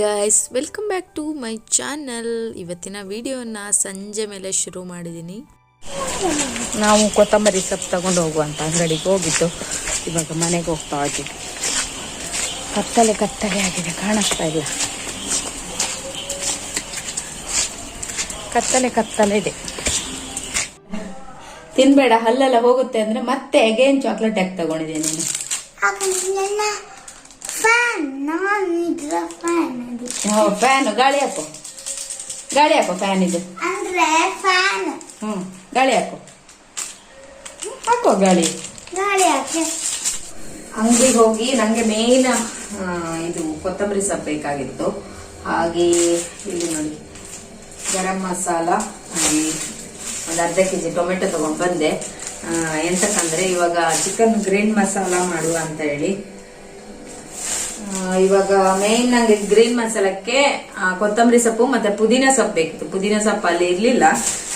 Guys welcome back to my channel ಇವತ್ತಿನ ವಿಡಿಯೋನ ಸಂಜೆ ಮೇಲೆ ಶುರು ಮಾಡಿದ್ದೀನಿ ನಾವು ಕೊತ್ತಂಬರಿ ಸೊಪ್ಪು ತಗೊಂಡು ಹೋಗುವಂತ ಅಂಗಡಿಗೆ ಹೋಗಿದ್ದು. ಇವಾಗ ಮನೆಗೆ ಹೋಗ್ತಾ ಇದ್ದೀವಿ. ಕತ್ತಲೆ ಕತ್ತಲೆ ಆಗಿದೆ ಕಾಣಿಸ್ತಾ ಇಲ್ಲ. ಕತ್ತಲೆ ಕತ್ತಲೆ ಇದೆ. ತಿನ್ಬೇಡ ಹಲ್ಲೆಲ್ಲ ಹೋಗುತ್ತೆ ಅಂದ್ರೆ ಮತ್ತೆ ಅಗೇನ್ ಚಾಕ್ಲೇಟ್ ಯಾಕೆ ತಗೊಂಡಿದ್ದೀನಿ ನೀನು? ಫ್ಯಾನ್ ಗಾಳಿ ಹಾಕು ಗಾಳಿ ಹಾಕು ಫ್ಯಾನ್ ಇದು ಅಂದ್ರೆ ಫ್ಯಾನ್ ಹ್ಮ್ ಗಾಳಿ ಹಾಕು ಹಾಕೋ ಗಾಳಿ ಗಾಳಿ ಹಾಕಿ ಅಂಗಡಿಗೆ ಹೋಗಿ ನಂಗೆ ಮೇನ್ ಇದು ಕೊತ್ತಂಬರಿ ಸೊಪ್ಪು ಬೇಕಾಗಿತ್ತು. ಹಾಗೆ ಇಲ್ಲಿ ನೋಡಿ ಗರಂ ಮಸಾಲ ಹಾಗೆ ಒಂದು ಅರ್ಧ ಕೆ ಜಿ ಟೊಮೆಟೊ ತಗೊಂಡು ಬಂದೆ. ಎಂತಕ್ಕಂದರೆ ಇವಾಗ ಚಿಕನ್ ಗ್ರೀನ್ ಮಸಾಲ ಮಾಡುವ ಅಂತ ಹೇಳಿ. ಇವಾಗ ಮೇನ್ ನಂಗೆ ಗ್ರೀನ್ ಮಸಾಲಕ್ಕೆ ಕೊತ್ತಂಬರಿ ಸೊಪ್ಪು ಮತ್ತೆ ಪುದೀನ ಸೊಪ್ಪು ಬೇಕಿತ್ತು. ಪುದೀನ ಸೊಪ್ಪು ಅಲ್ಲಿ ಇರ್ಲಿಲ್ಲ.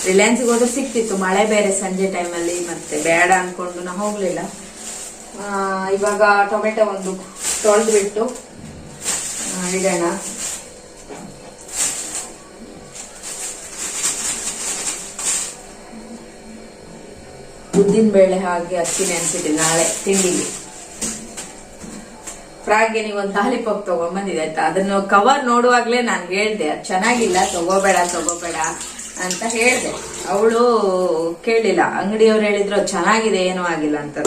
ರಿಲಯನ್ಸ್ಗೆ ಹೋದ್ರೆ ಸಿಕ್ತಿತ್ತು. ಮಳೆ ಬೇರೆ ಸಂಜೆ ಟೈಮಲ್ಲಿ ಮತ್ತೆ ಬೇಡ ಅನ್ಕೊಂಡು ನಾ ಹೋಗ್ಲಿಲ್ಲ. ಇವಾಗ ಟೊಮೆಟೊ ಒಂದು ತೊಳೆದು ಬಿಟ್ಟು ಇಡೋಣ. ಉದ್ದಿನ ಬೇಳೆ ಹಾಗೆ ಅಕ್ಕಿ ನೆನ್ಸಿಟ್ಟು ನಾಳೆ ತಿಂಡಿಗೆ. ಫ್ರಾಗ್ಗೆ ಒಂದು ಲಾಲಿಪಾಪ್ ತಗೊಂಡ್ಬಂದಿದೆ ಆಯ್ತಾ? ಅದನ್ನು ಕವರ್ ನೋಡುವಾಗಲೇ ನಾನು ಹೇಳ್ದೆ, ಅದು ಚೆನ್ನಾಗಿಲ್ಲ, ತಗೋಬೇಡ ತಗೋಬೇಡ ಅಂತ ಹೇಳ್ದೆ. ಅವಳು ಕೇಳಿಲ್ಲ. ಅಂಗಡಿಯವ್ರು ಹೇಳಿದ್ರು, "ಅದು ಚೆನ್ನಾಗಿದೆ, ಏನೂ ಆಗಿಲ್ಲ ಅಂತ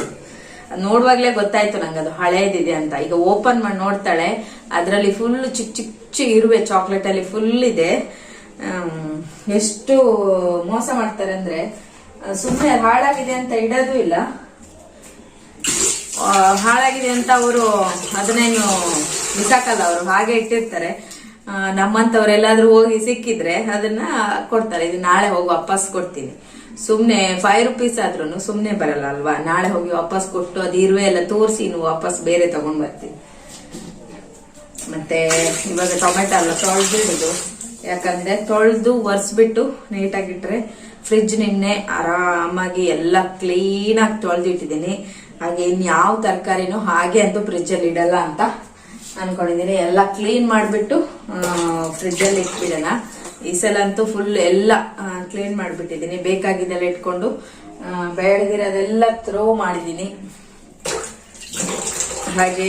ನೋಡುವಾಗಲೇ ಗೊತ್ತಾಯ್ತು ನಂಗೆ ಅದು ಹಳೇದಿದೆ ಅಂತ. ಈಗ ಓಪನ್ ಮಾಡಿ ನೋಡ್ತಾಳೆ, ಅದರಲ್ಲಿ ಫುಲ್ ಚಿಕ್ಕ ಚಿಕ್ಕ ಚಿಕ್ಕ ಇರುವೆ ಚಾಕ್ಲೇಟ್ ಅಲ್ಲಿ ಫುಲ್ ಇದೆ. ಎಷ್ಟು ಮೋಸ ಮಾಡ್ತಾರೆ ಅಂದ್ರೆ ಸುಮ್ಮನೆ ಹಾಳಾಗಿದೆ ಅಂತ ಇಡೋದು ಇಲ್ಲ. ಹಾಳಾಗಿದೆ ಅಂತ ಅವರು ಅದನ್ನೇನು ಬಿಸಾಕಲ್ಲ ಅವರು ಹಾಗೆ ಇಟ್ಟಿರ್ತಾರೆ. ನಮ್ಮಂತವ್ರೆಲ್ಲಾದ್ರೂ ಹೋಗಿ ಸಿಕ್ಕಿದ್ರೆ ಅದನ್ನ ಕೊಡ್ತಾರೆ. ಇದು ನಾಳೆ ಹೋಗಿ ವಾಪಸ್ ಕೊಡ್ತೀನಿ. ಸುಮ್ನೆ ಫೈವ್ ರುಪೀಸ್ ಆದ್ರೂ ಸುಮ್ನೆ ಬರಲ್ಲ ಅಲ್ವಾ? ನಾಳೆ ಹೋಗಿ ವಾಪಸ್ ಕೊಟ್ಟು ಅದು ಇರುವೆ ಎಲ್ಲ ತೋರಿಸಿ ನೀವು ವಾಪಸ್ ಬೇರೆ ತಗೊಂಡ್ ಬರ್ತೀನಿ. ಮತ್ತೆ ಇವಾಗ ಟೊಮೆಟೊ ಎಲ್ಲ ತೊಳೆದಿಡುದು. ಯಾಕಂದ್ರೆ ತೊಳೆದು ಒರೆಸ್ಬಿಟ್ಟು ನೀಟಾಗಿಟ್ರೆ ಫ್ರಿಜ್ ನಿನ್ನೆ ಆರಾಮಾಗಿ ಎಲ್ಲ ಕ್ಲೀನ್ ಆಗಿ ತೊಳೆದಿಟ್ಟಿದ್ದೀನಿ. ಹಾಗೆ ಇನ್ಯಾವ ತರಕಾರಿನೂ ಹಾಗೆ ಅಂತೂ ಫ್ರಿಜ್ ಅಲ್ಲಿ ಇಡಲ್ಲ ಅಂತ ಅನ್ಕೊಂಡಿದ್ದೀನಿ ಎಲ್ಲ ಕ್ಲೀನ್ ಮಾಡಿಬಿಟ್ಟು ಫ್ರಿಜ್ ಅಲ್ಲಿ ಇಟ್ಬಿಡೋಣ ಈ ಸಲ ಅಂತೂ ಫುಲ್ ಎಲ್ಲ ಕ್ಲೀನ್ ಮಾಡಿಬಿಟ್ಟಿದ್ದೀನಿ ಬೇಕಾಗಿದ್ದೆಲ್ಲ ಇಟ್ಕೊಂಡು ಬೆಳೆದಿರೋದೆಲ್ಲ ಥ್ರೋ ಮಾಡಿದ್ದೀನಿ ಹಾಗೆ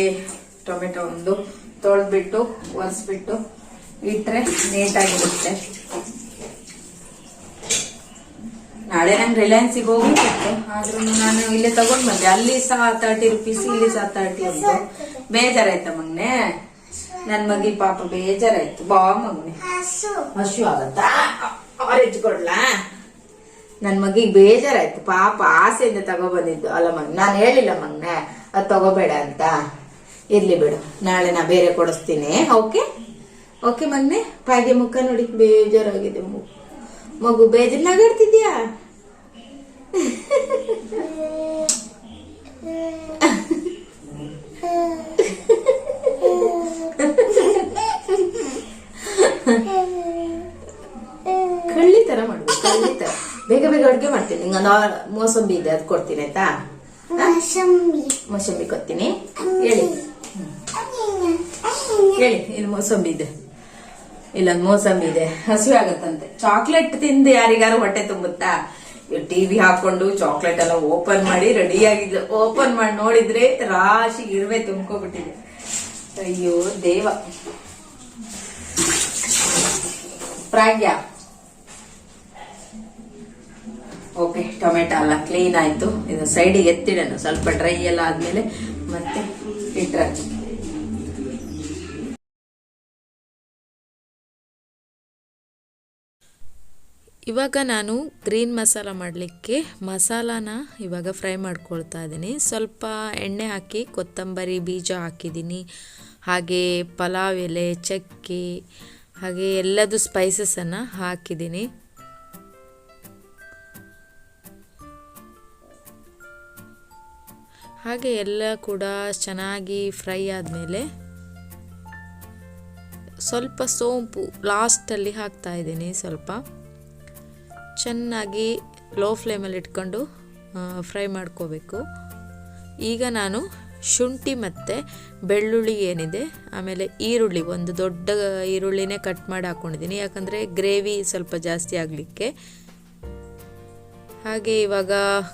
ಟೊಮೆಟೊ ಒಂದು ತೊಳೆದ್ಬಿಟ್ಟು, ಒರೆಸ್ಬಿಟ್ಟು ಇಟ್ಟರೆ ನೀಟಾಗಿರುತ್ತೆ ನಾಳೆ ನಂಗೆ ರಿಲಯನ್ಸಿಗೆ ಹೋಗ್ಬೇಕಿತ್ತು ಆದ್ರೂ ನಾನು ಇಲ್ಲೇ ತಗೊಂಡ್ ಬಂದೆ. ಅಲ್ಲಿ ಸಹ ತರ್ಟಿ ರುಪೀಸ್ ಇಲ್ಲಿ ಸಹ ತರ್ಟಿ ಅಂತ ಬೇಜಾರಾಯ್ತ ಮಗ್ನೆ? ನನ್ ಮಗಿ ಪಾಪ ಬೇಜಾರಾಯ್ತು. ಬಾ ಮಗ್ನೆ. ಹಸು ಆಗತ್ತ? ಆರೆಂಜ್ ಕೊಡ್ಲಾ ನನ್ ಮಗಿಗೆ ಬೇಜಾರಾಯ್ತು. ಪಾಪ ಆಸೆಯಿಂದ ತಗೊಬಂದಿದ್ದು ಅಲ್ಲ ಮಗ್, ನಾನು ಹೇಳಿಲ್ಲ ಮಗ್ನೆ. ಅದ್ ತಗೋಬೇಡ ಅಂತ. ಇರ್ಲಿ ಬಿಡು. ನಾಳೆ ನಾ ಬೇರೆ ಕೊಡಿಸ್ತೀನಿ. Okay okay ಮಗ್ನೆ? ಪಾಯ್ದೆ ಮುಖ ನೋಡಿ. ಬೇಜಾರಾಗಿದೆ ಮಗು ಬೇಜಾರ್ ನಗಾಡ್ತಿದ್ಯಾ? ಕಳ್ಳಿ ತರ ಮಾಡ್ಬೇಕು ಕಳ್ಳಿ ತರ ಬೇಗ ಬೇಗ ಅಡುಗೆ ಮಾಡ್ತೀನಿ. ನಿಂಗೊಂದು ಮೋಸಂಬಿ ಇದೆ ಅದು ಕೊಡ್ತೀನಿ ಆಯ್ತಾ? ಮೋಸಂಬಿ. ಮೋಸಂಬಿ ಕೊಡ್ತೀನಿ. ಹೇಳಿ. ಹೇಳಿ ಇಲ್ಲಿ ಮೋಸಂಬಿ ಇದೆ. ಇಲ್ಲೊಂದು ಮೋಸಂಬಿ ಇದೆ. ಹಸಿವೆ ಆಗತ್ತಂತೆ ಚಾಕ್ಲೇಟ್ ತಿಂದು ಯಾರಿಗಾರು ಹೊಟ್ಟೆ ತುಂಬುತ್ತಾ? ಟಿವಿ ಹಾಕೊಂಡು ಚಾಕ್ಲೇಟ್ ಎಲ್ಲ ಓಪನ್ ಮಾಡಿ ರೆಡಿ ಆಗಿದ್ಲು ಓಪನ್ ಮಾಡಿ ನೋಡಿದ್ರೆ ರಾಶಿ ಇರುವೆ ತುಂಬ್ಕೊಬಿಟ್ಟಿದೆ ಅಯ್ಯೋ, ದೇವ. ಪ್ರಾಗ್ಯ. ಓಕೆ ಟೊಮೆಟೊ ಎಲ್ಲ ಕ್ಲೀನ್ ಆಯ್ತು. ಇದು ಸೈಡಿಗೆ ಎತ್ತಿಡೋಣ. ಸ್ವಲ್ಪ ಡ್ರೈ ಎಲ್ಲ ಆದ್ಮೇಲೆ ಮತ್ತೆ ಇಟ್ರೆ. ಇವಾಗ ನಾನು ಗ್ರೀನ್ ಮಸಾಲ ಮಾಡಲಿಕ್ಕೆ ಮಸಾಲಾನ ಇವಾಗ ಫ್ರೈ ಮಾಡ್ಕೊಳ್ತಾ ಇದ್ದೀನಿ. ಸ್ವಲ್ಪ ಎಣ್ಣೆ ಹಾಕಿ ಕೊತ್ತಂಬರಿ ಬೀಜ ಹಾಕಿದ್ದೀನಿ. ಹಾಗೆ ಪಲಾವ್ ಎಲೆ, ಚಕ್ಕೆ, ಹಾಗೆ ಎಲ್ಲದು ಸ್ಪೈಸಸನ್ನು ಹಾಕಿದ್ದೀನಿ. ಹಾಗೆ ಎಲ್ಲ ಕೂಡ ಚೆನ್ನಾಗಿ ಫ್ರೈ ಆದಮೇಲೆ ಸ್ವಲ್ಪ ಸೋಂಪು ಲಾಸ್ಟಲ್ಲಿ ಹಾಕ್ತಾ ಇದ್ದೀನಿ ಸ್ವಲ್ಪ. ಚೆನ್ನಾಗಿ ಲೋ ಫ್ಲೇಮಲ್ಲಿ ಇಟ್ಕೊಂಡು ಫ್ರೈ ಮಾಡ್ಕೋಬೇಕು. ಈಗ ನಾನು ಶುಂಠಿ ಮತ್ತು ಬೆಳ್ಳುಳ್ಳಿ ಏನಿದೆ, ಆಮೇಲೆ ಈರುಳ್ಳಿ, ಒಂದು ದೊಡ್ಡ ಈರುಳ್ಳಿನೇ ಕಟ್ ಮಾಡಿ ಹಾಕ್ಕೊಂಡಿದ್ದೀನಿ ಯಾಕಂದರೆ ಗ್ರೇವಿ ಸ್ವಲ್ಪ ಜಾಸ್ತಿ ಆಗಲಿಕ್ಕೆ. ಹಾಗೆ ಇವಾಗ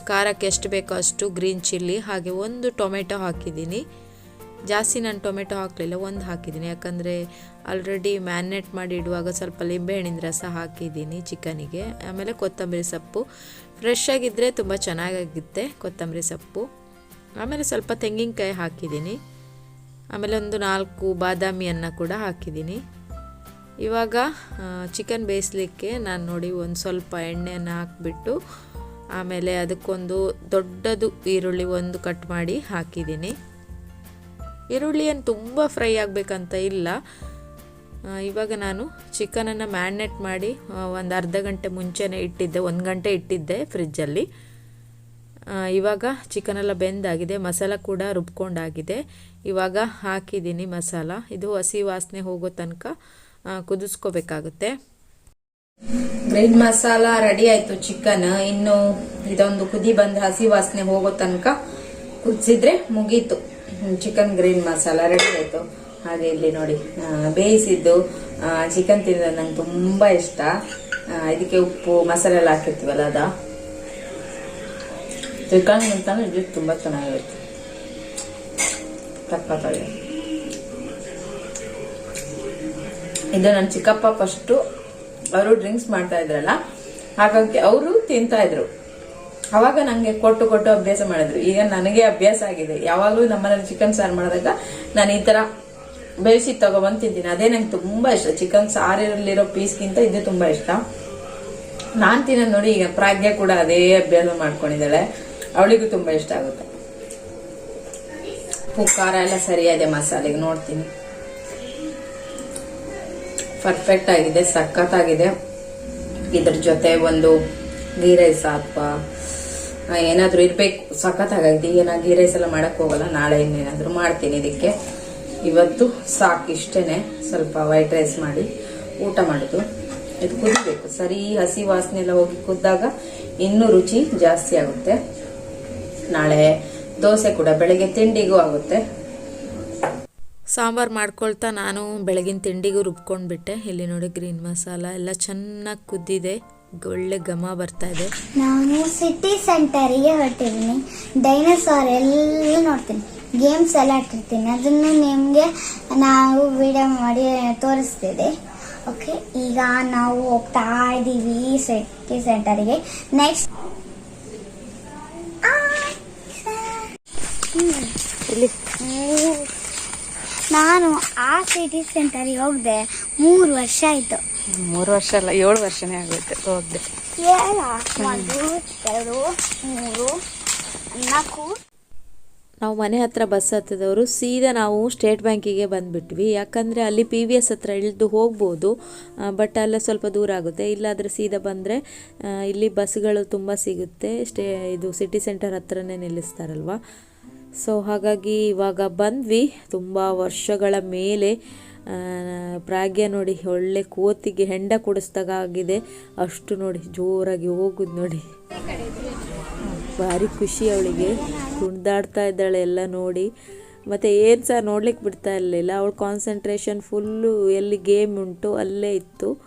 ಖಾರಕ್ಕೆ ಎಷ್ಟು ಬೇಕೋ ಅಷ್ಟು ಗ್ರೀನ್ ಚಿಲ್ಲಿ ಹಾಗೆ ಒಂದು ಟೊಮೆಟೊ ಹಾಕಿದ್ದೀನಿ. ಜಾಸ್ತಿ ನಾನು ಟೊಮೆಟೊ ಹಾಕಲಿಲ್ಲ, ಒಂದು ಹಾಕಿದ್ದೀನಿ. ಯಾಕಂದರೆ ಆಲ್ರೆಡಿ ಮ್ಯಾರಿನೇಟ್ ಮಾಡಿ ಇಡುವಾಗ ಸ್ವಲ್ಪ ಲಿಂಬೆಹಣ್ಣಿನ ರಸ ಹಾಕಿದ್ದೀನಿ ಚಿಕನಿಗೆ. ಆಮೇಲೆ ಕೊತ್ತಂಬರಿ ಸೊಪ್ಪು. ಫ್ರೆಶ್ ಆಗಿದ್ದರೆ ತುಂಬ ಚೆನ್ನಾಗಾಗಿತ್ತೆ ಕೊತ್ತಂಬರಿ ಸೊಪ್ಪು. ಆಮೇಲೆ ಸ್ವಲ್ಪ ತೆಂಗಿನಕಾಯಿ ಹಾಕಿದ್ದೀನಿ. ಆಮೇಲೆ ಒಂದು ನಾಲ್ಕು ಬಾದಾಮಿಯನ್ನು ಕೂಡ ಹಾಕಿದ್ದೀನಿ. ಇವಾಗ ಚಿಕನ್ ಬೇಯಿಸ್ಲಿಕ್ಕೆ ನಾನು ನೋಡಿ ಒಂದು ಸ್ವಲ್ಪ ಎಣ್ಣೆಯನ್ನು ಹಾಕಿಬಿಟ್ಟು ಆಮೇಲೆ ಅದಕ್ಕೊಂದು ದೊಡ್ಡದು ಈರುಳ್ಳಿ ಒಂದು ಕಟ್ ಮಾಡಿ ಹಾಕಿದ್ದೀನಿ. ಈರುಳ್ಳಿಯನ್ನು ತುಂಬ ಫ್ರೈ ಆಗಬೇಕಂತ ಇಲ್ಲ. ಇವಾಗ ನಾನು ಚಿಕನನ್ನು ಮ್ಯಾರಿನೇಟ್ ಮಾಡಿ ಒಂದು ಅರ್ಧ ಗಂಟೆ ಮುಂಚೆನೇ ಇಟ್ಟಿದ್ದೆ, ಒಂದು ಗಂಟೆ ಇಟ್ಟಿದ್ದೆ ಫ್ರಿಜ್ಜಲ್ಲಿ. ಇವಾಗ ಚಿಕನೆಲ್ಲ ಬೆಂದಾಗಿದೆ, ಮಸಾಲ ಕೂಡ ರುಬ್ಕೊಂಡಾಗಿದೆ. ಇವಾಗ ಹಾಕಿದ್ದೀನಿ ಮಸಾಲ. ಇದು ಹಸಿ ವಾಸನೆ ಹೋಗೋ ತನಕ ಕುದಿಸ್ಕೋಬೇಕಾಗುತ್ತೆ. ಗ್ರೀನ್ ಮಸಾಲ ರೆಡಿ ಆಯಿತು ಚಿಕನ್. ಇನ್ನು ಇದೊಂದು ಕುದಿ ಬಂದ್ರೆ ಹಸಿ ವಾಸನೆ ಹೋಗೋ ತನಕ ಕುದಿಸಿದ್ರೆ ಮುಗೀತು. ಚಿಕನ್ ಗ್ರೀನ್ ಮಸಾಲ ರೆಡಿ ಆಯ್ತು. ಹಾಗೆ ಇಲ್ಲಿ ನೋಡಿ. ಬೇಯಿಸಿದ್ದು ಚಿಕನ್ ತಿಂದ್ರೆ ನಂಗೆ ತುಂಬಾ ಇಷ್ಟ. ಇದಕ್ಕೆ ಉಪ್ಪು ಮಸಾಲೆ ಎಲ್ಲ ಹಾಕಿರ್ತೀವಲ್ಲ ಅದ? ಚಿಕನ್ ಅಂತಾನೆ ಇದು ತುಂಬಾ ಚೆನ್ನಾಗಿರುತ್ತೆ. ಸಖತ್ತಾಗಿದೆ ಇದು ನನ್ನ ಚಿಕ್ಕಪ್ಪ ಫಸ್ಟು ಅವರು ಡ್ರಿಂಕ್ಸ್ ಮಾಡ್ತಾ ಇದ್ರಲ್ಲ? ಹಾಗಾಗಿ ಅವರು ತಿಂತಾ ಇದ್ರು. ಅವಾಗ ನನಗೆ ಕೊಟ್ಟು ಕೊಟ್ಟು ಅಭ್ಯಾಸ ಮಾಡಿದ್ರು. ಈಗ ನನಗೆ ಅಭ್ಯಾಸ ಆಗಿದೆ. ಯಾವಾಗಲೂ ನಮ್ಮನೇಲಿ ಚಿಕನ್ ಸಾರು ಮಾಡಿದಾಗ ನಾನು ಈ ತರ ಬೇಯಿಸಿ ತಗೊಬಂದು ತಿಂತೀನಿ ಅದೇ ನಂಗೆ ತುಂಬ ಇಷ್ಟ. ಚಿಕನ್ ಸಾರಲ್ಲಿರೋ ಪೀಸ್ಗಿಂತ ಇದು ತುಂಬ ಇಷ್ಟ. ನಾನು ತಿನ್ನೋದು ನೋಡಿ ಈಗ ಪ್ರಾಜ್ಞೆ ಕೂಡ ಅದೇ ಅಭ್ಯಾಸ ಮಾಡ್ಕೊಂಡಿದ್ದಾಳೆ. ಅವಳಿಗೂ ತುಂಬ ಇಷ್ಟ ಆಗುತ್ತೆ. ಉಪ್ಪು, ಖಾರ ಎಲ್ಲ ಸರಿಯಾದ ಮಸಾಲೆಗೆ ನೋಡ್ತೀನಿ. ಪರ್ಫೆಕ್ಟ್ ಆಗಿದೆ, ಸಖತ್ತಾಗಿದೆ. ಇದ್ರ ಜೊತೆ ಒಂದು ಗೀ ರೈಸ್ ಅಥವಾ ಏನಾದ್ರೂ ಇರಬೇಕು. ಸಖತ್ತಾಗೈತೆ ಈಗ ನಾನು ಗೀ ರೈಸ್ ಎಲ್ಲ ಮಾಡಕ್ ಹೋಗಲ್ಲ. ನಾಳೆ ಇನ್ನೇನಾದರೂ ಮಾಡ್ತೀನಿ ಇದಕ್ಕೆ. ಇವತ್ತು ಸಾಕು ಇಷ್ಟೇನೆ ಸ್ವಲ್ಪ ವೈಟ್ ರೈಸ್ ಮಾಡಿ ಊಟ ಮಾಡುದು ಇದು ಕುದಿಬೇಕು. ಸರಿ ಹಸಿ ವಾಸನೆ ಎಲ್ಲ ಹೋಗಿ ಕುದ್ದಾಗ ಇನ್ನೂ ರುಚಿ ಜಾಸ್ತಿ ಆಗುತ್ತೆ. ನಾಳೆ ದೋಸೆ ಕೂಡ ಬೆಳಗ್ಗೆ ತಿಂಡಿಗೂ ಆಗುತ್ತೆ. ಸಾಂಬಾರು ಮಾಡ್ಕೊಳ್ತಾ ನಾನು ಬೆಳಗಿನ ತಿಂಡಿಗೂ ರುಬ್ಕೊಂಡ್ಬಿಟ್ಟೆ. ಇಲ್ಲಿ ನೋಡಿ ಗ್ರೀನ್ ಮಸಾಲ ಎಲ್ಲ ಚೆನ್ನಾಗಿ ಕುದ್ದಿದೆ. ಒಳ್ಳೆ ಘಮ ಬರ್ತಾ ಇದೆ. ನಾನು ಸಿಟಿ ಸೆಂಟರ್ಗೆ ಹೊರಟಿದ್ದೀನಿ. ಡೈನೋಸಾರ್ ಎಲ್ಲ ನೋಡ್ತೀನಿ. ಗೇಮ್ಸ್ ಎಲ್ಲ ಆಟಿರ್ತೀನಿ ಅದನ್ನು ನಿಮಗೆ ನಾವು ವಿಡಿಯೋ ಮಾಡಿ ತೋರಿಸ್ತಿದೆ. ಓಕೆ ಈಗ ನಾವು ಹೋಗ್ತಾ ಇದ್ದೀವಿ ಸಿಟಿ ಸೆಂಟರಿಗೆ ನೆಕ್ಸ್ಟ್ ಇಲ್ಲಿ. ನಾನು ಆ ಸಿಟಿ ಸೆಂಟರಿಗೆ ಹೋಗದೆ. ಮೂರು ವರ್ಷ ಆಯ್ತು. ಮೂರು ವರ್ಷ ಅಲ್ಲ ಏಳು ವರ್ಷನೇ ಆಗುತ್ತೆ ಹೋಗ್ದೆ. ಏಳ? ಒಂದು ಎರಡು ಮೂರು ನಾಲ್ಕು ನಾವು ಮನೆ ಹತ್ರ ಬಸ್ ಹತ್ತಿದವರು ಸೀದಾ ನಾವು ಸ್ಟೇಟ್ ಬ್ಯಾಂಕಿಗೆ ಬಂದುಬಿಟ್ವಿ. ಯಾಕಂದರೆ ಅಲ್ಲಿ ಪಿ ವಿ ಎಸ್ ಹತ್ರ ಇಳಿದು ಹೋಗ್ಬೋದು ಬಟ್ ಅಲ್ಲೇ ಸ್ವಲ್ಪ ದೂರ ಆಗುತ್ತೆ. ಇಲ್ಲಾದರೆ ಸೀದಾ ಬಂದರೆ ಇಲ್ಲಿ ಬಸ್ಗಳು ತುಂಬ ಸಿಗುತ್ತೆ. ಸ್ಟೇ, ಇದು ಸಿಟಿ ಸೆಂಟರ್ ಹತ್ರನೇ ನಿಲ್ಲಿಸ್ತಾರಲ್ವ? ಸೊ ಹಾಗಾಗಿ ಇವಾಗ ಬಂದ್ವಿ. ತುಂಬ ವರ್ಷಗಳ ಮೇಲೆ ಪ್ರಾಗ್ಯ ನೋಡಿ ಒಳ್ಳೆ ಕೋತಿಗೆ ಹೆಂಡ ಕುಡಿಸ್ದಾಗ ಆಗಿದೆ ಅಷ್ಟು ನೋಡಿ ಜೋರಾಗಿ ಹೋಗುದು ನೋಡಿ. ಭಾರಿ ಖುಷಿ ಅವಳಿಗೆ. ಕುಣಿದಾಡ್ತಾ ಇದ್ದಾಳೆ ಎಲ್ಲ ನೋಡಿ. ಮತ್ತು ಏನು ಸಹ ನೋಡ್ಲಿಕ್ಕೆ ಬಿಡ್ತಾ ಇರಲಿಲ್ಲ. ಅವಳ ಕಾನ್ಸಂಟ್ರೇಷನ್ ಫುಲ್ಲು ಎಲ್ಲಿ ಗೇಮ್ ಉಂಟು ಅಲ್ಲೇ ಇತ್ತು.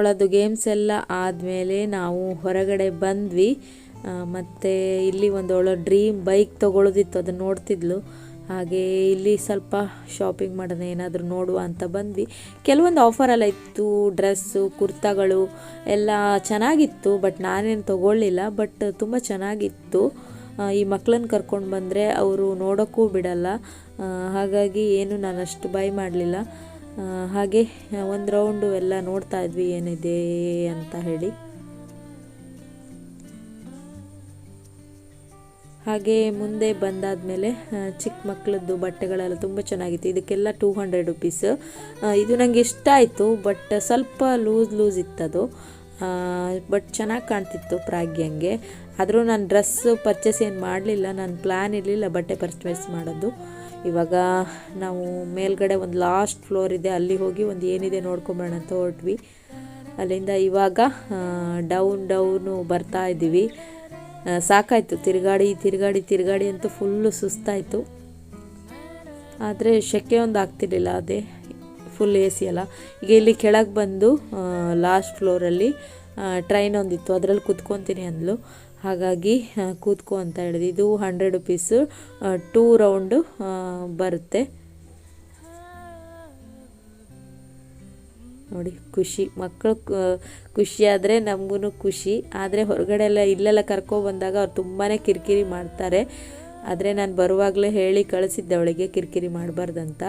ಅವಳದ್ದು ಗೇಮ್ಸ್ ಎಲ್ಲ ಆದಮೇಲೆ ನಾವು ಹೊರಗಡೆ ಬಂದ್ವಿ. ಮತ್ತು ಇಲ್ಲಿ ಒಂದು ಅವಳ ಡ್ರೀಮ್ ಬೈಕ್ ತೊಗೊಳೋದಿತ್ತು, ಅದನ್ನು ನೋಡ್ತಿದ್ಲು. ಹಾಗೆ ಇಲ್ಲಿ ಸ್ವಲ್ಪ ಶಾಪಿಂಗ್ ಮಾಡೋಣ, ಏನಾದರೂ ನೋಡುವ ಅಂತ ಬಂದ್ವಿ. ಕೆಲವೊಂದು ಆಫರೆಲ್ಲ ಇತ್ತು ಡ್ರೆಸ್ಸು ಕುರ್ತಾಗಳು ಎಲ್ಲ ಚೆನ್ನಾಗಿತ್ತು ಬಟ್ ನಾನೇನು ತೊಗೊಳ್ಳಿಲ್ಲ ಬಟ್ ತುಂಬ ಚೆನ್ನಾಗಿತ್ತು. ಈ ಮಕ್ಕಳನ್ನ ಕರ್ಕೊಂಡು ಬಂದರೆ ಅವರು ನೋಡೋಕ್ಕೂ ಬಿಡಲ್ಲ. ಹಾಗಾಗಿ ಏನು ನಾನು ಅಷ್ಟು ಬೈ ಮಾಡಲಿಲ್ಲ. ಹಾಗೆ ಒಂದು ರೌಂಡು ಎಲ್ಲ ನೋಡ್ತಾ ಇದ್ವಿ ಏನಿದೆ ಅಂತ ಹೇಳಿ. ಹಾಗೆ ಮುಂದೆ ಬಂದಾದಮೇಲೆ ಚಿಕ್ಕ ಮಕ್ಕಳದ್ದು ಬಟ್ಟೆಗಳೆಲ್ಲ ತುಂಬ ಚೆನ್ನಾಗಿತ್ತು. ಇದಕ್ಕೆಲ್ಲ ಟೂ ಹಂಡ್ರೆಡ್ ರುಪೀಸ್ ಇದು ನನಗೆ ಇಷ್ಟ ಆಯಿತು ಬಟ್ ಸ್ವಲ್ಪ ಲೂಸ್ ಲೂಸ್ ಇತ್ತದು. ಬಟ್ ಚೆನ್ನಾಗಿ ಕಾಣ್ತಿತ್ತು ಪ್ರಾಗ್ಯಂಗೆ ಆದರೂ ನಾನು ಡ್ರೆಸ್ಸು ಪರ್ಚೇಸ್ ಏನು ಮಾಡಲಿಲ್ಲ, ನಾನು ಪ್ಲ್ಯಾನ್ ಇರಲಿಲ್ಲ ಬಟ್ಟೆ ಪರ್ಚೇಸ್ ಮಾಡೋದು. ಇವಾಗ ನಾವು ಮೇಲ್ಗಡೆ ಒಂದು ಲಾಸ್ಟ್ ಫ್ಲೋರ್ ಇದೆ. ಅಲ್ಲಿ ಹೋಗಿ ಒಂದು ಏನಿದೆ ನೋಡ್ಕೊಂಬರೋಣ ಅಂತ ಹೊರಟ್ವಿ. ಅಲ್ಲಿಂದ ಇವಾಗ ಡೌನ್ ಡೌನು ಬರ್ತಾ ಇದ್ದೀವಿ. ಸಾಕಾಯಿತು. ತಿರುಗಾಡಿ ತಿರುಗಾಡಿ ತಿರುಗಾಡಿ ಅಂತೂ ಫುಲ್ಲು ಸುಸ್ತಾಯಿತು. ಆದರೆ ಶೆಕೆ ಒಂದು ಆಗ್ತಿರ್ಲಿಲ್ಲ. ಅದೇ ಫುಲ್ ಎ ಸಿ ಅಲ್ಲ. ಈಗ ಇಲ್ಲಿ ಕೆಳಗೆ ಬಂದು ಲಾಸ್ಟ್ ಫ್ಲೋರಲ್ಲಿ ಟ್ರೈನ್ ಒಂದಿತ್ತು. ಅದರಲ್ಲಿ ಕುತ್ಕೊತೀನಿ ಅಂದ್ಲು. ಹಾಗಾಗಿ ಕೂತ್ಕೋ ಅಂತ ಹೇಳಿದೆ. ಇದು ಹಂಡ್ರೆಡ್ ರುಪೀಸು ಟೂ ರೌಂಡು ಬರುತ್ತೆ. ನೋಡಿ, ಖುಷಿ. ಮಕ್ಕಳು ಖುಷಿ ಆದರೆ ನಮಗೂ ಖುಷಿ. ಆದರೆ ಹೊರಗಡೆ ಎಲ್ಲ ಇಲ್ಲೆಲ್ಲ ಕರ್ಕೊಬಂದಾಗ ಅವ್ರು ತುಂಬಾ ಕಿರಿಕಿರಿ ಮಾಡ್ತಾರೆ. ಆದರೆ ನಾನು ಬರುವಾಗಲೇ ಹೇಳಿ ಕಳಿಸಿದ್ದೆ ಅವಳಿಗೆ ಕಿರಿಕಿರಿ ಮಾಡಬಾರ್ದಂತ.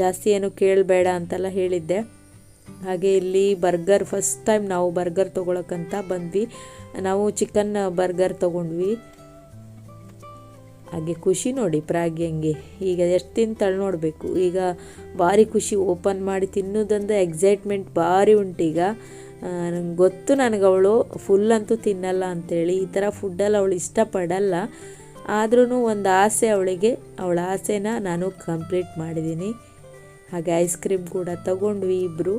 ಜಾಸ್ತಿ ಏನು ಕೇಳಬೇಡ ಅಂತೆಲ್ಲ ಹೇಳಿದ್ದೆ. ಹಾಗೆ ಇಲ್ಲಿ ಬರ್ಗರ್ ಫಸ್ಟ್ ಟೈಮ್ ನಾವು ಬರ್ಗರ್ ತೊಗೊಳಕ್ಕಂತ ಬಂದ್ವಿ. ನಾವು ಚಿಕನ್ ಬರ್ಗರ್ ತೊಗೊಂಡ್ವಿ. ಹಾಗೆ ಖುಷಿ ನೋಡಿ ಪ್ರಾಗ್ಯಂಗೆ ಈಗ ಎಷ್ಟು ತಿಂತಾಳೆ ನೋಡಬೇಕು. ಈಗ ಭಾರಿ ಖುಷಿ ಓಪನ್ ಮಾಡಿ ತಿನ್ನೋದಂದ್ರೆ ಎಕ್ಸೈಟ್ಮೆಂಟ್ ಭಾರಿ ಉಂಟೀಗ ನಂಗೆ ಗೊತ್ತು ನನಗೆ ಅವಳು ಫುಲ್ ಅಂತೂ ತಿನ್ನಲ್ಲ ಅಂತೇಳಿ. ಈ ಥರ ಫುಡ್ಡಲ್ಲಿ ಅವಳು ಇಷ್ಟಪಡಲ್ಲ. ಆದ್ರೂ ಒಂದು ಆಸೆ ಅವಳಿಗೆ. ಅವಳ ಆಸೆನ ನಾನು ಕಂಪ್ಲೀಟ್ ಮಾಡಿದ್ದೀನಿ. ಹಾಗೆ ಐಸ್ ಕ್ರೀಮ್ ಕೂಡ ತಗೊಂಡ್ವಿ ಇಬ್ಬರು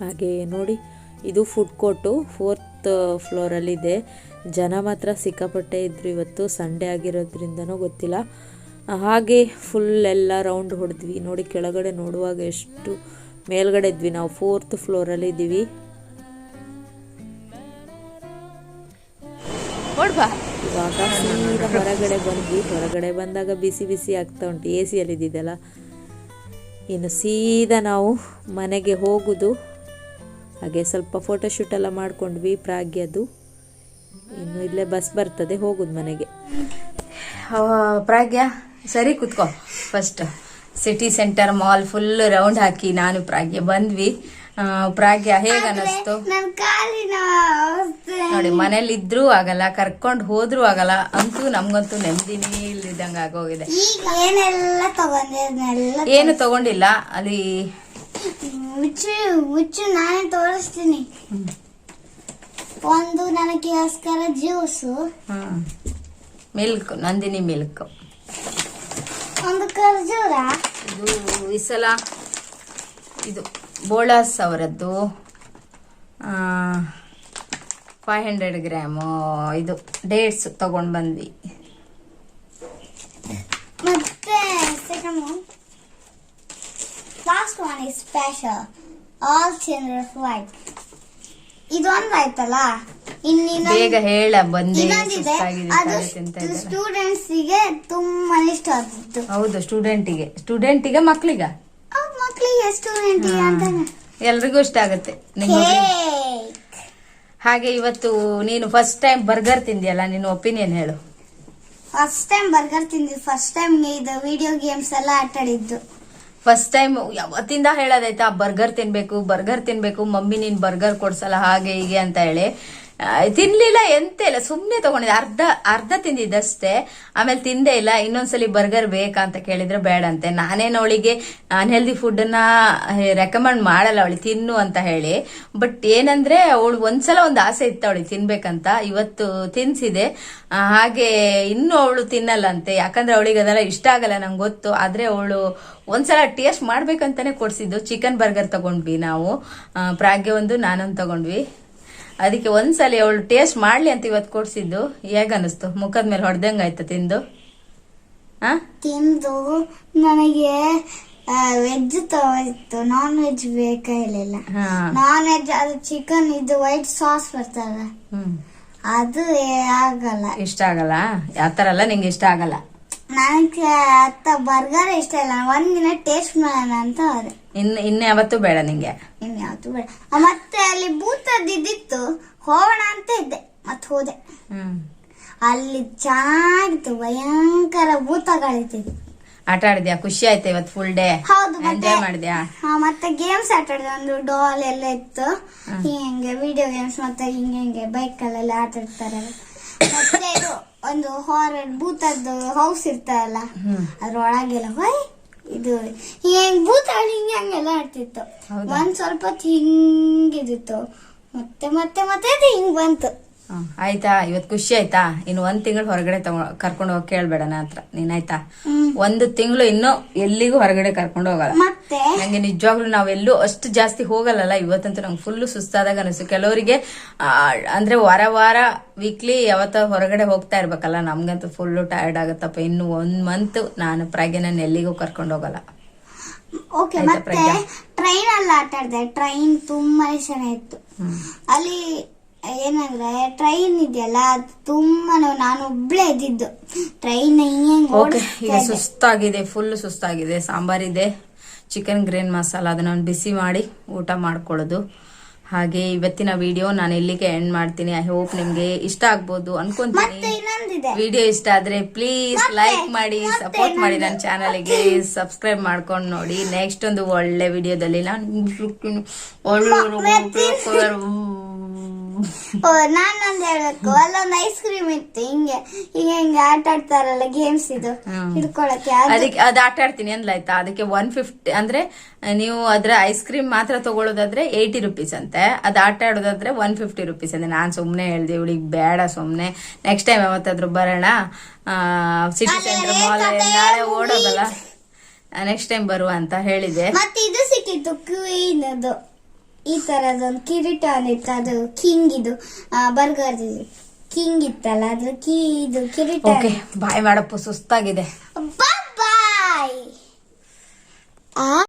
ಹಾಗೆ ನೋಡಿ, ಇದು ಫುಡ್ ಕೋರ್ಟು ಫೋರ್ತ್ ಫ್ಲೋರಲ್ಲಿದೆ ಜನ ಮಾತ್ರ ಸಿಕ್ಕಾಪಟ್ಟೆ ಇದ್ರು ಇವತ್ತು ಸಂಡೇ ಆಗಿರೋದ್ರಿಂದನೋ ಗೊತ್ತಿಲ್ಲ. ಹಾಗೆ ಫುಲ್ ಎಲ್ಲ ರೌಂಡ್ ಹೊಡೆದ್ವಿ. ನೋಡಿ, ಕೆಳಗಡೆ ನೋಡುವಾಗ ಎಷ್ಟು, ಮೇಲ್ಗಡೆ ಇದ್ವಿ ನಾವು ಫೋರ್ತ್ ಫ್ಲೋರಲ್ಲಿ ಇದ್ದೀವಿ ಇವಾಗ ಸೀದಾ ಹೊರಗಡೆ ಬಂದ್ವಿ. ಹೊರಗಡೆ ಬಂದಾಗ ಬಿಸಿ ಬಿಸಿ ಆಗ್ತಾ ಉಂಟು. ಎ ಸಿಯಲ್ಲಿ ಇದ್ದಿದ್ದಲ್ಲ. ಇನ್ನು ಸೀದಾ ನಾವು ಮನೆಗೆ ಹೋಗುದು. ಹಾಗೆ ಸ್ವಲ್ಪ ಫೋಟೋಶೂಟ್ ಎಲ್ಲ ಮಾಡ್ಕೊಂಡ್ವಿ ಪ್ರಾಗ್ಯದು. ಇನ್ನು ಇಲ್ಲೇ ಬಸ್ ಬರ್ತದೆ, ಹೋಗುದು ಮನೆಗೆ. ಪ್ರಾಗ್ಯ? ಸರಿ ಕುತ್ಕೋ. First city centre mall full round ಹಾಕಿ ನಾನು ಪ್ರಾಗ್ಯ ಬಂದ್ವಿ. ಪ್ರಾಗ್ಯ ಹೇಗ ಅನಿಸ್ತು ನೋಡಿ ಮನೇಲಿ ಇದ್ರೂ ಆಗಲ್ಲ ಕರ್ಕೊಂಡ್ ಹೋದ್ರೂ ಆಗಲ್ಲ ಅಂತೂ ನಮ್ಗಂತೂ ನೆಮ್ಮದಿನೇ ಇಲ್ಲಿದ್ದಂಗ ಆಗೋಗಿದೆ. ಏನು ತಗೊಂಡಿಲ್ಲ ಅಲ್ಲಿ ಮುಚ್ಚು ಮುಚ್ಚು ನಾನೇ ತೋರಿಸ್ತೀನಿ. ಒಂದು ನನಗೋಸ್ಕರ ಜ್ಯೂಸು. Milk Nandini milk. ಒಂದು ಖರ್ಜೂರ. ಇದು ಈ ಸಲ ಇದು. ಬೋಳಾಸ್ ಅವರದ್ದು. ಫೈವ್ ಹಂಡ್ರೆಡ್ ಗ್ರಾಮು ಇದು ಡೇಟ್ಸ್ ತಗೊಂಡು ಬಂದ್ವಿ. ಮತ್ತೆ second last one is special all childrens white ಇದೊಂದು ಆಯ್ತಲ್ಲ? ಬೇಗ ಹೇಳ ಬಂದೆ ಅದು ತಲೆ ಸ್ಟೂಡೆಂಟ್ಸ್ಗೆ ತುಂಬಾ ಇಷ್ಟ ಆದದ್ದು ಹೌದು ಸ್ಟೂಡೆಂಟಿಗೆ ಸ್ಟೂಡೆಂಟಿಗೆ ಮಕ್ಳಿಗ. ಎಲ್ರಿಗೂ ಇಷ್ಟ ಆಗುತ್ತೆ. ನಿಮ್ಗೆ ಹಾಗೆ ಇವತ್ತು ನೀನು ಫಸ್ಟ್ ಟೈಮ್ ಬರ್ಗರ್ ತಿಂದಿಯಲ್ಲ ನಿನ್ನ ಒಪಿನಿಯನ್ ಹೇಳು. ಫಸ್ಟ್ ಟೈಮ್ ಬರ್ಗರ್ ತಿಂದಿ ಫಸ್ಟ್ ಟೈಮ್ ಇದು ವಿಡಿಯೋ ಗೇಮ್ಸ್ ಎಲ್ಲ ಆಟ ಆಡಿದ್ದು. ಫಸ್ಟ್ ಟೈಮ್ ಯಾವತ್ತಿಂದ ಹೇಳೋದಾಯ್ತಾ ಬರ್ಗರ್ ತಿನ್ಬೇಕು ಬರ್ಗರ್ ತಿನ್ಬೇಕು ಮಮ್ಮಿ ನೀನ್ ಬರ್ಗರ್ ಕೊಡ್ಸಲ್ಲ ಹಾಗೆ ಹೀಗೆ ಅಂತ ಹೇಳಿ. ತಿನ್ಲಿಲ್ಲ, ಎಂತ ಇಲ್ಲ ಸುಮ್ಮನೆ ತಗೊಂಡಿದ್ದೆ. ಅರ್ಧ ಅರ್ಧ ತಿಂದಿದ್ದಷ್ಟೇ. ಆಮೇಲೆ ತಿಂದೇ ಇಲ್ಲ, ಇನ್ನೊಂದ್ಸಲಿ ಬರ್ಗರ್ ಬೇಕಾ ಅಂತ ಕೇಳಿದ್ರೆ ಬೇಡ ಅಂತೆ. ನಾನೇನು ಅವಳಿಗೆ ಅನ್ಹೆಲ್ದಿ ಫುಡ್ ಅನ್ನ ರೆಕಮೆಂಡ್ ಮಾಡಲ್ಲ ಅವಳು, ತಿನ್ನು ಅಂತ ಹೇಳಿ. ಬಟ್ ಏನಂದ್ರೆ, ಅವಳು ಒಂದ್ಸಲ ಒಂದು ಆಸೆ ಇತ್ತು ಅವಳಿಗೆ ತಿನ್ಬೇಕಂತ. ಇವತ್ತು ತಿನ್ಸಿದೆ. ಹಾಗೆ ಇನ್ನು ಅವಳು ತಿನ್ನಲ್ಲಂತೆ ಯಾಕಂದ್ರೆ ಅವಳಿಗೆ ಅದೆಲ್ಲ ಇಷ್ಟ ಆಗಲ್ಲ ನಂಗೆ ಗೊತ್ತು. ಆದ್ರೆ ಅವಳು ಒಂದ್ಸಲ ಟೇಸ್ಟ್ ಮಾಡ್ಬೇಕಂತಾನೆ ಕೊಡ್ಸಿದ್ದು. ಚಿಕನ್ ಬರ್ಗರ್ ತಗೊಂಡ್ವಿ ನಾವು. ಪ್ರಾಗೆ ಪ್ರಾಗ್ಯ ಒಂದು, ನಾನೊಂದು ತಗೊಂಡ್ವಿ. ಅದಕ್ಕೆ ಒಂದ್ಸಲಿ ಅವಳು ಟೇಸ್ಟ್ ಮಾಡ್ಲಿ ಅಂತ ಇವತ್ತು ಕೊಡ್ಸಿದ್ದು. ಹೇಗ ಅನಿಸ್ತು ಮುಖದ ಮೇಲೆ ಹೊಡೆದಂಗ ಆಯ್ತು ತಿಂದು? ಆ? ತಿಂದು ನನಗೆ ವೆಜ್ ತಗೋಯ್ತು ನಾನ್ ವೆಜ್ ಬೇಕಾ ಇರಲಿಲ್ಲ ನಾನ್ ವೆಜ್ ಅದು ಚಿಕನ್ ಇದು ವೈಟ್ ಸಾಸ್ ಬರ್ತಾರ ಅದು ಆಗಲ್ಲ. ಇಷ್ಟ ಆಗಲ್ಲ? ಥರ ಎಲ್ಲ ನಿಂಗೆ ಇಷ್ಟ ಆಗಲ್ಲ? ನನಗೆ ಅತ್ತ ಬರ್ಗರ್ ಇಷ್ಟ ಇಲ್ಲ. ಒಂದಿನ ಟೇಸ್ಟ್ ಮಾಡೋಣ ಅಂತ ಹೋದೆ ಇನ್ ಇನ್ನು ಯಾವತ್ತೂ ಬೇಡ ನಿಂಗೆ. ಇನ್ಯಾವ್ದು ಬೇಡ. ಆ, ಮತ್ತೆ ಅಲ್ಲಿ ಭೂತದ್ದಿದ್ದಿತ್ತು ಹೋಗೋಣ ಅಂತ ಇದ್ದೆ ಮತ್ತೆ ಹೋದೆ. ಹ್ಮ್. ಅಲ್ಲಿ ಚೆನ್ನಾಗಿತ್ತು ಭಯಂಕರ ಭೂತಗಳಿದ್ದು ಆಟ ಆಡಿದ್ಯಾ? ಖುಷಿ ಆಯ್ತಾ ಇವತ್ತು ಫುಲ್ ಡೇ ಹೌದು ಎಂಜಾಯ್ ಮಾಡಿದ್ಯಾ? ಹಾ, ಮತ್ತೆ ಗೇಮ್ಸ್ ಆಟ ಆಡಿದೆ ಒಂದು ಡಾಲ್ ಎಲ್ಲ ಇತ್ತು. ಹಿಂಗೆ ವಿಡಿಯೋ ಗೇಮ್ಸ್ ಮತ್ತೆ ಹಿಂಗೆ ಹಿಂಗೆ ಬೈಕ್ ಅಲ್ಲೆಲ್ಲ ಆಟ ಆಡ್ತಾರೆ. ಮತ್ತೆ ಇದು ಒಂದು ಹಾರರ್ ಭೂತದ್ದು ಹೌಸ್ ಇರ್ತಾರಲ್ಲ ಅದ್ರೊಳಗೆಲ್ಲ ಹೋಯ್ ಇದು ಹಿಂಗ್ ಭೂತ ಹಿಂಗೆ ಹಂಗೆಲ್ಲ ಆಡ್ತಿತ್ತು? ಒಂದ್ ಸ್ವಲ್ಪ ಹೊತ್ತು ಹಿಂಗಿದಿತ್ತು ಮತ್ತೆ ಮತ್ತೆ ಮತ್ತೆ ಅದು ಹಿಂಗ್ ಬಂತು. ಆಯ್ತಾ? ಇವತ್ ಖುಷಿ ಆಯ್ತಾ? ಇನ್ನು ಒಂದ್ ತಿಂಗಳು ಹೊರಗಡೆ ತಗೊಂಡ್ ಕರ್ಕೊಂಡು ಹೋಗಿ ಕೇಳ್ಬೇಡ ನಾ ಹತ್ರ. ನೀನ್ ಆಯ್ತಾ? ಒಂದು ತಿಂಗಳು ಇನ್ನೂ ಎಲ್ಲಿಗೂ ಹೊರಗಡೆ ಕರ್ಕೊಂಡು ಹೋಗಲ್ಲ. ನಂಗೆ ನಿಜವಾಗ್ಲೂ ನಾವೆಲ್ಲೂ ಅಷ್ಟು ಜಾಸ್ತಿ ಹೋಗಲ್ಲಲ್ಲ. ಇವತ್ತಂತೂ ನಂಗೆ ಫುಲ್ ಸುಸ್ತಾದಾಗ ಅನಿಸ್ತು. ಕೆಲವರಿಗೆ ಅಂದ್ರೆ ವಾರ ವಾರ ವೀಕ್ಲಿ ಯಾವತ್ತ ಹೊರಗಡೆ ಹೋಗ್ತಾ ಇರ್ಬೇಕಲ್ಲ. ನಮ್ಗಂತೂ ಫುಲ್ ಟಯರ್ಡ್ ಆಗುತ್ತಪ್ಪ. ಇನ್ನು ಒಂದ್ ಮಂತ್ ನಾನು ಪ್ರಾಗ್ಯನ ಎಲ್ಲಿಗೂ ಕರ್ಕೊಂಡು ಹೋಗಲ್ಲ. ಓಕೆ ಮತ್ತೆ? ಟ್ರೈನ್ ಅಲ್ಲಿ ಆಟ ಆಡಿದೆ ಟ್ರೈನ್ ತುಂಬಾ ಚೆನ್ನಾಗಿತ್ತು ಅಲ್ಲಿ ಏನಂದ್ರೆ ಟ್ರೈನ್ ಇದೆಯಲ್ಲ ಅದು ತುಂಬಾ ನಾನು ಒಬ್ಳೆ ಇದ್ದಿದ್ದು. ಟ್ರೈನ್ ಹಿಂಗೆ ಓಕೆ ಈಗ ಸುಸ್ತಾಗಿದೆ ಫುಲ್ ಸುಸ್ತಾಗಿದೆ. ಸಾಂಬಾರಿದೆ ಚಿಕನ್ ಗ್ರೇನ್ ಮಸಾಲ ಅದನ್ನ ಬಿಸಿ ಮಾಡಿ ಊಟ ಮಾಡ್ಕೊಳ್ಳೋದು. ಹಾಗೆ ಇವತ್ತಿನ ವಿಡಿಯೋ ನಾನು ಇಲ್ಲಿಗೆ ಎಂಡ್ ಮಾಡ್ತೀನಿ. ಐ ಹೋಪ್ ನಿಮ್ಗೆ ಇಷ್ಟ ಆಗ್ಬೋದು ಅನ್ಕೊಂತೀನಿ. ವಿಡಿಯೋ ಇಷ್ಟ ಆದ್ರೆ ಪ್ಲೀಸ್ ಲೈಕ್ ಮಾಡಿ ಸಪೋರ್ಟ್ ಮಾಡಿ ನನ್ನ ಚಾನಲ್ಗೆ ಸಬ್ಸ್ಕ್ರೈಬ್ ಮಾಡ್ಕೊಂಡು ನೋಡಿ. ನೆಕ್ಸ್ಟ್ ಒಂದು ಒಳ್ಳೆ ವಿಡಿಯೋದಲ್ಲಿ ನಾನು ನಾನೊಂದ್ ಹೇಳ್ಬೇಕು. ಅಲ್ಲೊಂದು ಐಸ್ ಕ್ರೀಮ್ ಇತ್ತು ಹಿಂಗೆ. ಹಿಂಗೆ ಹಿಂಗೆ ಆಟ ಆಡ್ತಾರಲ್ಲ ಗೇಮ್ಸ್ ಇದು. ಹಿಡ್ಕೊಳಕ್ಕೆ ಅದಕ್ಕೆ ಅದು ಆಟ ಆಡ್ತೀನಿ ಅಂದ್ಲಾಯ್ತಾ? ಅದಕ್ಕೆ ಒನ್ ಫಿಫ್ಟಿ ಅಂದ್ರೆ ನೀವು ಅದ್ರ ಐಸ್ ಕ್ರೀಮ್ ಮಾತ್ರ ತಗೊಳ್ಳೋದಾದ್ರೆ ಏಯ್ಟಿ ರುಪೀಸ್ ಅಂತೆ. ಅದ್ ಆಟ ಆಡೋದಾದ್ರೆ ಒನ್ ಫಿಫ್ಟಿ ರುಪೀಸ್ ಅಂತೆ. ನಾನು ಸುಮ್ಮನೆ ಹೇಳ್ದೆ ಇವಳಿಗೆ ಬೇಡ ಸುಮ್ಮನೆ ನೆಕ್ಸ್ಟ್ ಟೈಮ್ ಯಾವತ್ತಾದ್ರೂ ಬರೋಣ. ಸಿಟಿ ಸೆಂಟರ್ ಮಾಲ್ ನಾಳೆ ಓಡೋದಲ್ಲ. ನೆಕ್ಸ್ಟ್ ಟೈಮ್ ಬರುವ ಅಂತ ಹೇಳಿದೆ ಮತ್ತೆ ಇದು ಸಿಕ್ಕಿತ್ತು ಕ್ವೀನ್ ಅದು ಈ ತರದೊಂದು ಕಿರೀಟ ಇತ್ತು ಅದು ಕಿಂಗ್ ಇದು ಬರ್ಗರ್ ಕಿಂಗ್ ಇತ್ತಲ್ಲ ಅದು ಕಿ ಇದು ಕಿರೀಟ ಓಕೆ ಬಾಯ್ ಮಾಡಪ್ಪ ಸುಸ್ತಾಗಿದೆ. ಬಾಯ್